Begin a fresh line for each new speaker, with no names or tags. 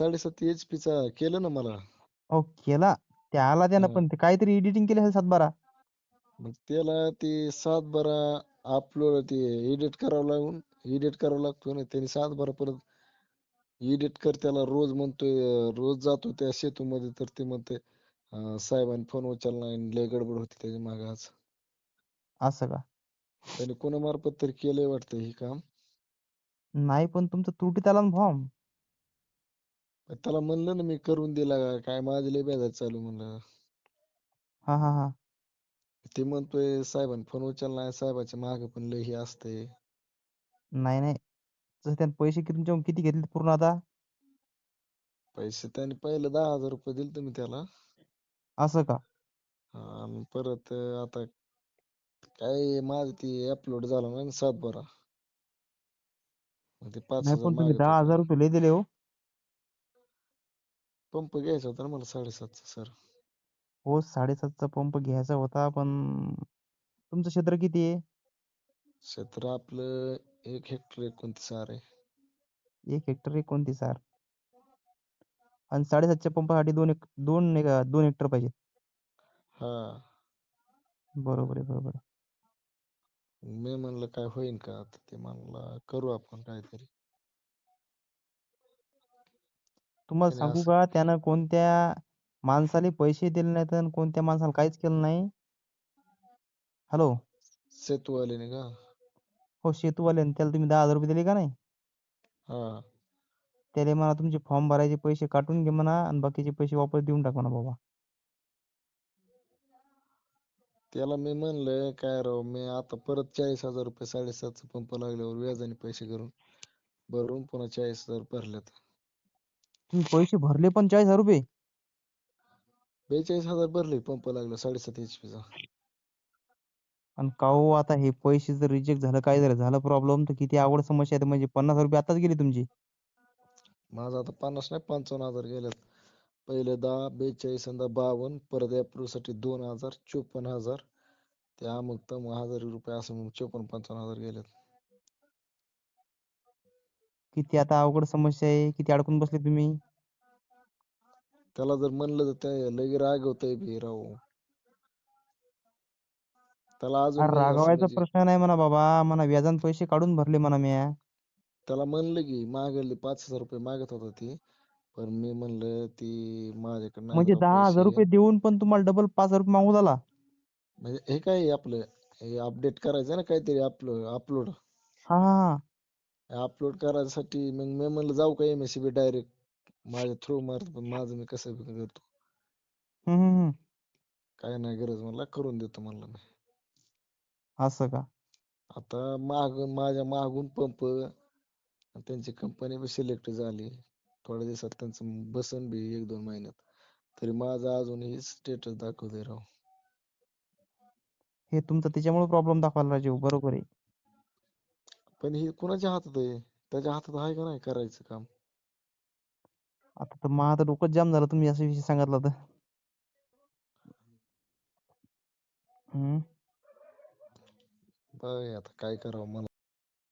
साडेसात HP चा केलं ना मला.
अहो केला? त्याला द्या ना
हा.
पण ते काहीतरी एडिटिंग केली असेल सातबारा.
मग त्याला ते सात बारा अपलोड ते एडिट करावं लागून एडिट करावं लागतो ना त्याने सात बारा परत एडिट कर त्याला रोज म्हणतोय अं, रोज जातो त्या सेतूमध्ये तर ते म्हणते अं, साहेबांनी फोन उचलला नाही लय गडबड होती त्याच्यामागे आज.
असं का?
त्याने कोणामार्फत तरी केलंय वाटतं हे काम?
नाही पण तुमचं त्रुटीत आला ना फॉर्म.
त्याला म्हणलं ना मी करून दिला काय माझं लय बेजार चालू म्हणलं.
हा हा हा.
ते म्हणतोय साहेबांनी फोन उचलला नाही साहेबाच्या मागे पण लय हे असतंय.
नाही नाही. त्याने पैसे किती तुमच्याकडून किती घेतले पूर्ण आता?
पैसे त्याने पहिले दहा हजार रुपये दिले तुम्ही त्याला.
असं का?
हा, आणि परत आता काय माझं ते अपलोड झालं ना सात बारा मग ते पाच
नाही
हजार
पण तुम्ही
मागत
दहा
होते
हजार रुपये लय दिले हो.
पंप घ्यायचा होता ना मला साडेसातचा सर.
हो साडेसातचा पंप घ्यायचा होता पण तुमचं क्षेत्र किती आहे?
क्षेत्र आपलं एक हेक्टर एकोणतीस आर आहे.
एक हेक्टर एकोणतीस आर. आणि साडेसातच्या पंपासाठी दोन एक दोन एक दोन हेक्टर पाहिजे
हा.
बरोबर आहे बरोबर आहे.
मी म्हणलं काय होईन का? तर ते म्हणला करू आपण काहीतरी.
तुम्हाला सांगू का त्यानं कोणत्या माणसाला पैसे दिले नाहीत आणि कोणत्या माणसाला काहीच केलं नाही? हॅलो
सेतूवाल्याने का?
हो शेतूवाल्याने. त्याला तुम्ही दहा हजार रुपये दिले का नाही?
हा.
त्याला म्हणा तुमचे फॉर्म भरायचे पैसे काटून घे म्हणा आणि बाकीचे पैसे वापस देऊन टाक म्हणा बाबा.
त्याला मी म्हणलं काय राव मी आता परत चाळीस हजार रुपये साडेसातचा पंप लागल्यावर व्याजाने पैसे करून भरून पुन्हा चाळीस हजार भरलेत
तुम्ही पैसे भरले पण चाळीस हजार रुपये?
बेचाळीस हजार भरले पंप लागला साडेसात HP चा.
आणि का हो आता हे पैसे जर रिजेक्ट झालं काय झालं? झालं प्रॉब्लेम तर किती अवघड समस्या आहे. म्हणजे पन्नास हजार रुपये आताच गेली तुमची.
माझं आता पन्नास नाही पंचावन्न हजार गेलेत. पहिले दहा बेचाळीस आणि दहा बावन्न परत एप्रिलसाठी दोन हजार चोपन्न हजार. ते अमुक तमुक हजार रुपये असं म्हणून चोपन्न पंचावन्न हजार गेलेत.
किती आता अवघड समस्या आहे किती अडकून बसले तुम्ही?
त्याला जर म्हणलं तर ते लगे रागवतंय बी राव. त्याला अजून
अरे
मी
रागवायचा
म्हणजे.
प्रश्न नाही म्हणा बाबा म्हणा व्याजाने पैसे काढून भरले म्हणा म्या.
त्याला म्हणलं की मागले पाच हजार रुपये मागत होता ती पण मी म्हणलं ती माझ्याकडे
म्हणजे
राव
दहा हजार
पैसे.
रुपये देऊन पण तुम्हाला डबल पाच हजार रुपये मागू झाला?
म्हणजे हे काय आहे आपलं हे अपडेट करायचं ना काहीतरी अपलोड अपलोड
हा हा.
अपलोड करायसाठी मग मी म्हणलं जाऊ का एमएससीबी डायरेक्ट माझ्या थ्रू मारत पण माझं मी कसं बी करतो.
हम्म.
काय नाही गरज म्हणला करून देतो म्हणलं मी.
असं का?
आता माग माझ्या मागून पंप त्यांची कंपनी बी सिलेक्ट झाली. थोड्या दिवसात त्यांचं बसन बी एक दोन महिन्यात. तरी माझं अजूनही स्टेटस दाखवते राव.
हे तुमचा त्याच्यामुळे प्रॉब्लेम दाखवायला राजीव बरोबर आहे.
पण हे कुणाच्या हातात आहे? त्याच्या हातात आहे का नाही करायचं काम?
आता तर मग आता डोकंच जाम झालं तुम्ही असा विषय सांगितला तर. हम्म.
बघ आता काय करावं मला.